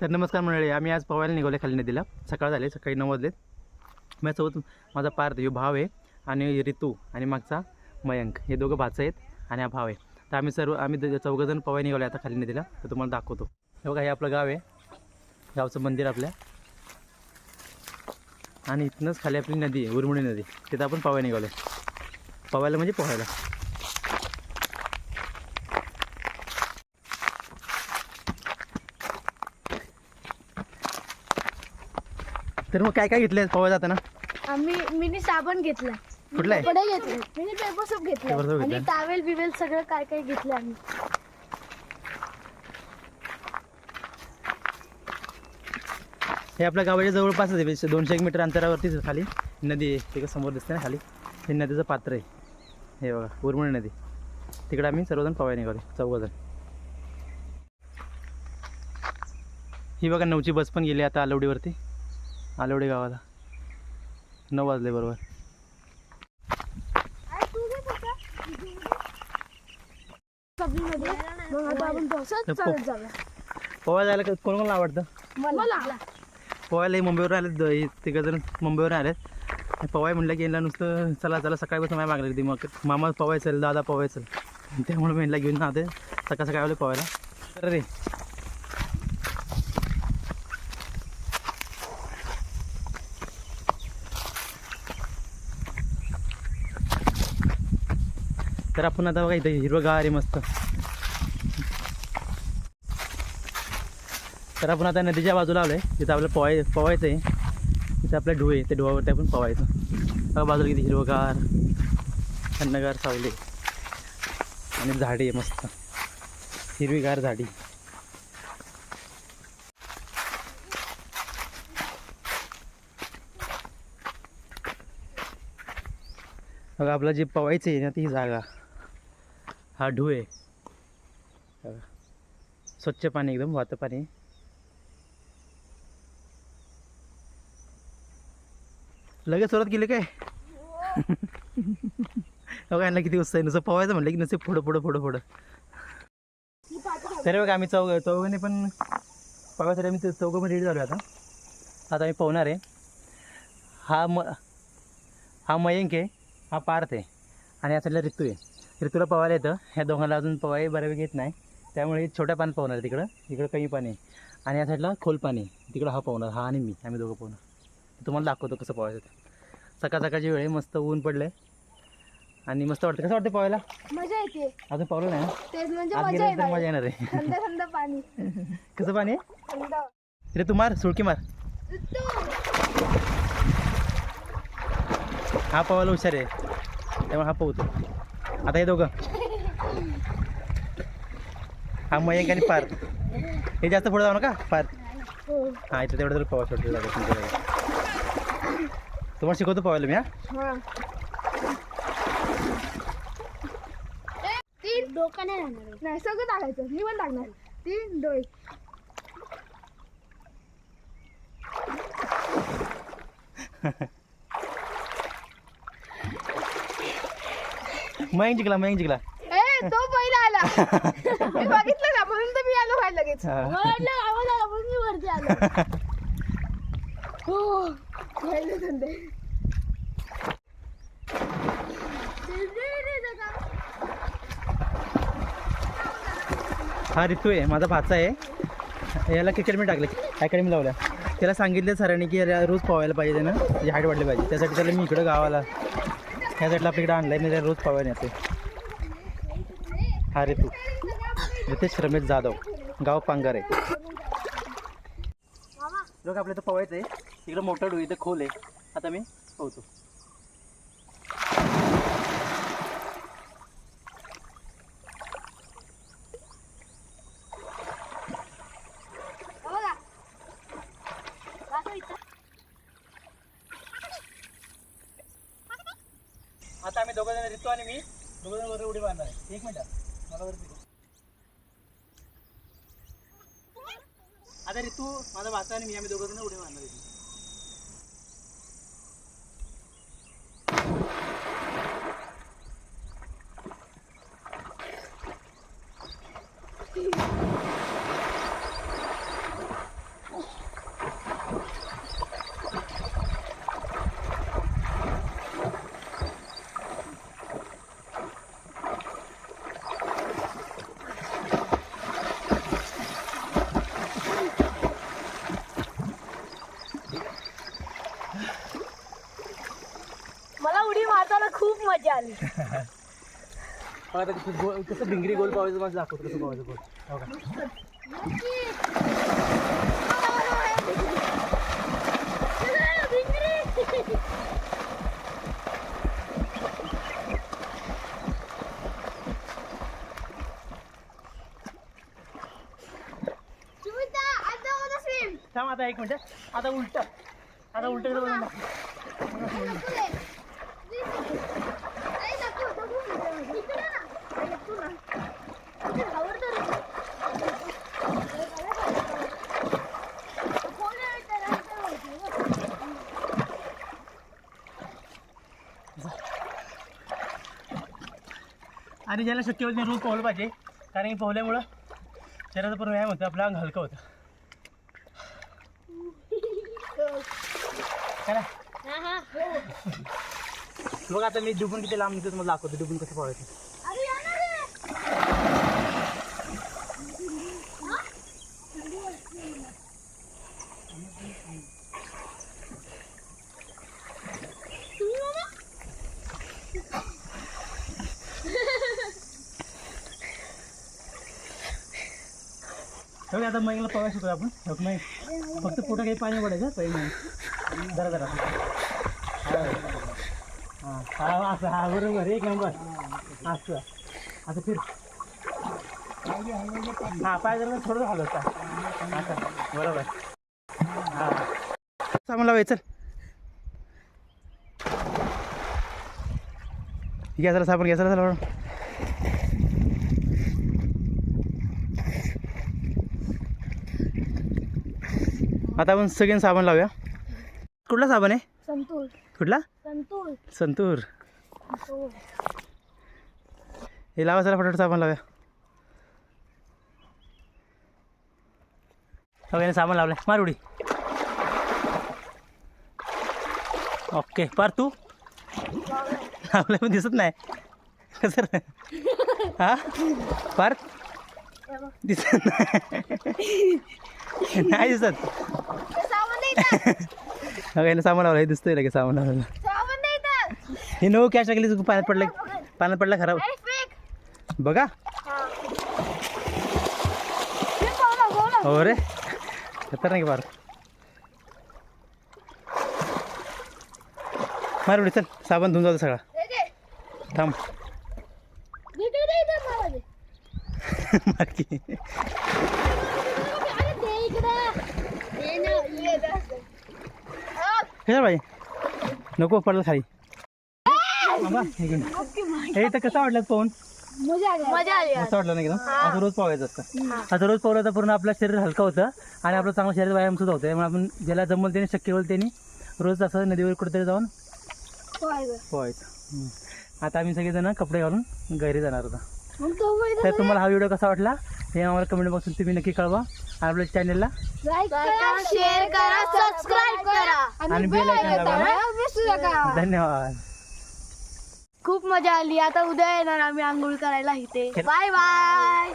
तर नमस्कार मंडळी आम्ही आज पवायला निघाले खाली नदीला. सकाळ झाले सकाळी नऊ वाजलेत. माझ्यासोबत माझा पार्थ ह्यो भाव आहे आणि ऋतू आणि मागचा मयंक. हे दोघं भाचं आहेत आणि हा भाव आहे. तर आम्ही सर्व आम्ही द- चौघंजण पवाय निघालो आता खाली नदीला. तर तुम्हाला दाखवतो. हे बघा हे आपलं गाव आहे. गावचं मंदिर आपल्या. आणि इथनंच खाली आपली नदी आहे उरमुडी नदी. तिथं आपण पवाय निघालो पवायला म्हणजे पोहायला. तर मग काय काय घेतलं पवाय जाताना? आम्ही मिनी साबण घेतला. कुठला आहे? कपडे घेतले. मिनी पेपर सोप आणि घेतला. टावेल बिवेल सगळं काय काय घेतलं आम्ही. हे आपल्या गावाच्या जवळपासच आहे वीस- दोनशे एक मीटर अंतरावरतीच खाली. नदी आहे तिकडे समोर दिसते ना खाली. हे नदीचं पात्र आहे. हे बघा उरमणी नदी. तिकडे आम्ही सर्वजण पवाय निघालो चौघजण ही बघा नऊची बस पण गेली आता आलवडीवरती. आलवडी गावाला. नऊ वाजले बरोबर. पोहायला जायला कोण कोणाला आवडतं? मला. पोहायला मुंबईवर आले तिघं जण मुंबईवर आलेत. आणि पवाय म्हणलं की यांना नुसतं चला चला सकाळपासून माझ्या मागलं मग मामा पवाय चल दादा पवाय चल त्यामुळे मी यांना घेऊन आते सकाळ सकाळी आले पवायला तर रे आपण आता बघा इथं हिरवगार आहे मस्त. तर आपण आता नदीच्या बाजूला आलो आहे तिथं आपल्याला पवाय पवायचं आहे तिथं आपल्या ढोळे त्या ढोळावरती आपण पवायचं. बघा बाजूला किती हिरवगार थंडगार सावले. आणि झाडी आहे मस्त. हिरवीगार झाडी. बघा आपलं जे पवायचं आहे ना ती जागा. हा ढू आहे. स्वच्छ पाणी एकदम वाहतं पाणी. लगेच सुरुवात केली काय? बघा यांना किती उत्साह आहे नुसतं पवायचं म्हटलं की नुसतं पुढं पुढं पुढं पुढं तरी बघा आम्ही चौघ चौघांनी पण पवायसाठी आम्ही चौघं पण रेडी झालो आता. आता आम्ही पोहणार आहे. हा म हा मयंक आहे हा पार्थ आहे. आणि या साईडला ऋतू आहे. ऋतूला पवायला येतं. ह्या दोघांना अजून पवाई बऱ्यापैकी येत नाही. त्यामुळे छोट्या पोहणार आहे तिकडं. इकडं कमी पाणी आहे. आणि या साईडला खोल पाणी आहे. तिकडं हा पोहणार हा आणि मी. आम्ही दोघं पोहणार तुम्हाला दाखवतो कसं पोहायचं ते. सकाळ सकाळची वेळ आहे. मस्त ऊन पडलं आहे आणि मस्त वाटतं. कसं वाटतं पोहायला मजा येते. अजून पावलं नाही? तेच म्हणजे मजा येणार आहे. थंड थंड पाणी. कसं पाणी आहे? थंड रे तू मार सुळकी मार. हा पवायला हुशार आहे. त्यामुळे हा पोहतो. आता हे दोघं. हा मयंक आणि पार्थ. हे जास्त पुढे जाऊ नका. पार्थ. हो इथं तेवढं तरी पवा छोटे जागा तुमच्या. तुम्हाला शिकवतो पवायला मी हा? हा तीन. डोकं नाही सगळं टाकायचं. मी पण तीन डोळे मयंक जिंकला मयंक जिंकला. ए तो पहिला आला. मी बघितलं ना म्हणून तर मी आलो बाहेर लगेच. हा. आवाज आला म्हणून मी वरती आलो. हो धंदे. हा ऋतू आहे माझा भाचा आहे. याला क्रिकेट मी टाकले. अकॅडमी लावल्या त्याला सांगितलं सरांनी की अरे रोज पोहायला पाहिजे ना त्याची हाईट वाढली पाहिजे. त्यासाठी त्याला मी इकडं गावाला ह्या साईडला आपल्या इकडं आणलाय मी त्याला रोज पवायला येते हा ऋतू रितेश रमेश जाधव गाव पांगार. आहे लोक आपल्या इथं पवायचं आहे इकडं मोठं डोई इथं खोल आहे. आता मी पोहतो आता आम्ही दोघं जण रितो आणि मी दोघं जण वगैरे उडी मारणार आहे. एक मिनिट. मला वरती आता रितू माझा भाचा आणि मी आम्ही दोघं जण उडी मारणार आहे. मला उडी मारताना खूप मजा आली. बघा आता किती गोल भिंगरी गोल पावायचं माझं दाखवतो कसं पावायचं गोल हो का आता एक मिनिट आता उलट. आता उलट आणि ज्याला शक्य होईल ते रोज पोहलं पाहिजे. कारण की पोहल्यामुळं शरीराचा पण व्यायाम होतं आपलं अंग हलकं होतं. बघ आता मी डुबून किती लांब निघतो तुम्हाला दाखवतो डुबून कसं पोहायचं बघ आता मईला पोहायला शिकतो आपण. फक्त पोटा काही पाणी पडायचं पहिले जरा जरा. हां हा असं हा बरोबर एक नंबर. असं असं फिर. हां पाय जरा थोडं होता. असं बरोबर. हां. सामान लावायचं चल. घ्या जरा साबण घ्या जरा जरा आता आपण सगळ्यांना साबण लावूया. कुठला साबण आहे? संतूर. कुठला? संतूर. संतूर. हे लावा जरा फटाफट साबण लावूया. सगळ्यांनी साबण लावलंय. मार उडी. ओके पार तू. लावलंय पण दिसत नाही. कसं? हा? पार दिसत नाही. दिसत. सामान. सगळ्यांना सामान लावलं हे दिसतंय लगेच सामान लावलं. हे नो कॅश टाकली पाण्यात पडलं पाण्यात पडलं खराब. बघा. हे रे. खतरनाक बार मार उडी चल. साबण धुवून जातो सगळा. थांब. हा. पाहिजे नको पडलं खाली. हे इथं कसं वाटलं पाहून? मजा आली. मजा आली. असं वाटलं नाही असं रोज पोहायचं असतं. असं रोज पोहलं तर पूर्ण आपलं शरीर हलकं होतं आणि आपलं चांगलं शरीर व्यायाम सुद्धा होतं त्यामुळे आपण ज्याला जमल त्याने शक्य होईल त्यांनी रोज असं नदीवर कुठेतरी जाऊन पोहायचं. आता आम्ही सगळेजण कपडे घालून घरी जाणार होता. तर तुम्हाला हा व्हिडिओ कसा वाटला? हे आम्हाला कमेंट बॉक्समध्ये तुम्ही नक्की कळवा. आपल्या चॅनलला लाईक करा शेअर करा सबस्क्राईब करा. आणि दाबा. विसरू नका. धन्यवाद. खूप मजा आली. आता उद्या येणार आम्ही आंघोळ करायला इथे. Bye bye